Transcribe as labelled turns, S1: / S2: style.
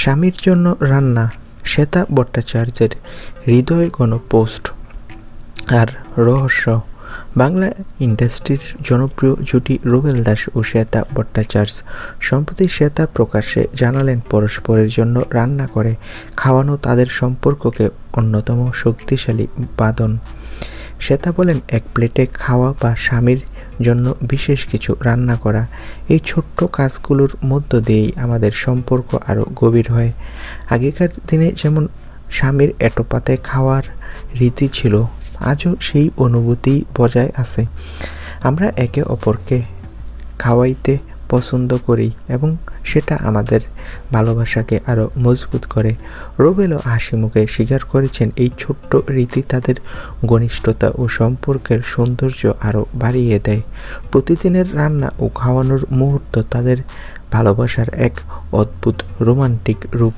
S1: স্বামীর জন্য রান্না শ্বেতা ভট্টাচার্যের হৃদয় গণ পোস্ট। আর রহস্য, বাংলা ইন্ডাস্ট্রির জনপ্রিয় জুটি রুবেল দাস ও শ্বেতা ভট্টাচার্য। সম্প্রতি শ্বেতা প্রকাশ্যে জানালেন, পরস্পরের জন্য রান্না করে খাওয়ানো তাদের সম্পর্ককে অন্যতম শক্তিশালী বাদন শ্বেতা বলেন, এক প্লেটে খাওয়া বা স্বামীর জন্য বিশেষ কিছু রান্না করা। এই ছোট্ট কাজগুলোর মধ্য দিয়েই আমাদের সম্পর্ক আরও গভীর হয়। আগেকার দিনে যেমন স্বামীর এটোপাতে খাওয়ার রীতি ছিল, আজও সেই অনুভূতি বজায় আছে। আমরা একে অপরকে খাওয়াইতে পছন্দ করি এবং সেটা আমাদের ভালোবাসাকে আরও মজবুত করে। রুবেলও হাসি মুখে স্বীকার করেছেন এই ছোট্ট রীতি তাদের ঘনিষ্ঠতা ও সম্পর্কের সৌন্দর্য আরও বাড়িয়ে দেয়। প্রতিদিনের রান্না ও খাওয়ানোর মুহূর্ত তাদের ভালোবাসার এক অদ্ভুত রোমান্টিক রূপ।